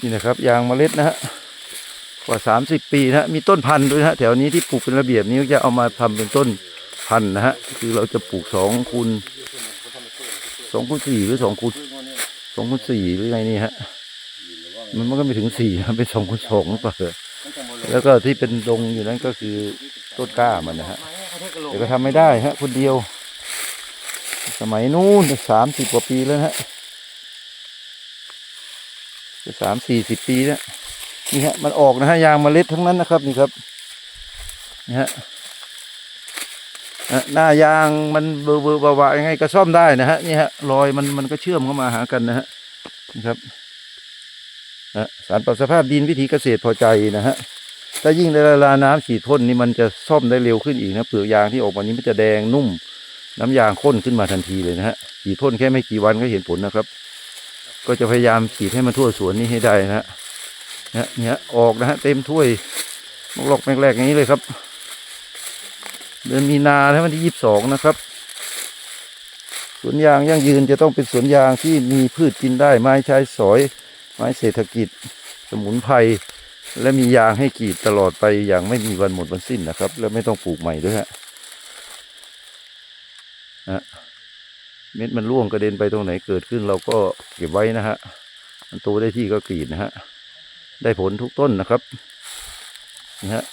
นี่นะครับยางเมล็ดนะฮะกว่าสามสิบปีนะฮะมีต้นพันธุ์ด้วยนะฮะแถวนี้ที่ปลูกเป็นระเบียบนี้ก็จะเอามาทำเป็นต้นพันธุ์นะฮะคือเราจะปลูกสองคูณสองคูณสี่หรือสองคูณสองคูณสี่หรือไงนี่ฮะมันมันก็ไม่ถึงสี่นะเป็นสองคูณสองหรือเปล่าแล้วก็ที่เป็นดงอยู่นั้นก็คือต้นกล้ามันนะฮะแต่ก็ทำไม่ได้ฮะคนเดียว สมัยนู้นสามสิบกว่าปีแล้วนะฮะ จะสามสี่สิบปีแล้วนี่ฮะมันออกนะฮะยางเมล็ดทั้งนั้นนะครับนี่ครับนี่ฮะหน้ายางมันเบอร์เบอร์บาๆยังไงก็ซ่อมได้นะฮะนี่ฮะรอยมันมันก็เชื่อมเข้ามาหากันนะฮะนี่ครับอะสารปรับสภาพดินวิธีเกษตรพอใจนะฮะถ้ายิ่งได้ละลาน้ำฉีดพ่นนี่มันจะซ่อมได้เร็วขึ้นอีกนะเปลือกยางที่ออกมานี้มันจะแดงนุ่ม น้ำยางข้นขึ้นมาทันทีเลยนะฮะฉีดพ่นแค่ไม่กี่วันก็เห็นผลนะครับ ก็จะพยายามฉีดให้มันทั่วสวนนี้ให้ได้นะฮะเนี่ยเนี่ยออกนะฮะเต็มถ้วยมกลอกแรกๆอย่างนี้เลยครับ เดือนมีนาแล้ววันที่ยี่สิบสองนะครับสวนยางยั่งยืนจะต้องเป็นสวนยางที่มีพืชกินได้ไม้ใช้สอย ไม้เศรษฐกิจ สมุนไพรและมียางให้กรีดตลอดไปอย่างไม่มีวันหมดวันสิ้นนะครับ แล้วไม่ต้องปลูกใหม่ด้วยฮะฮะ เม็ดมันร่วงกระเด็นไปตรงไหนเกิดขึ้น เราก็เก็บไว้นะฮะมันโตได้ที่ก็กรีดนะฮะได้ผลทุกต้นนะครับนี่ฮะ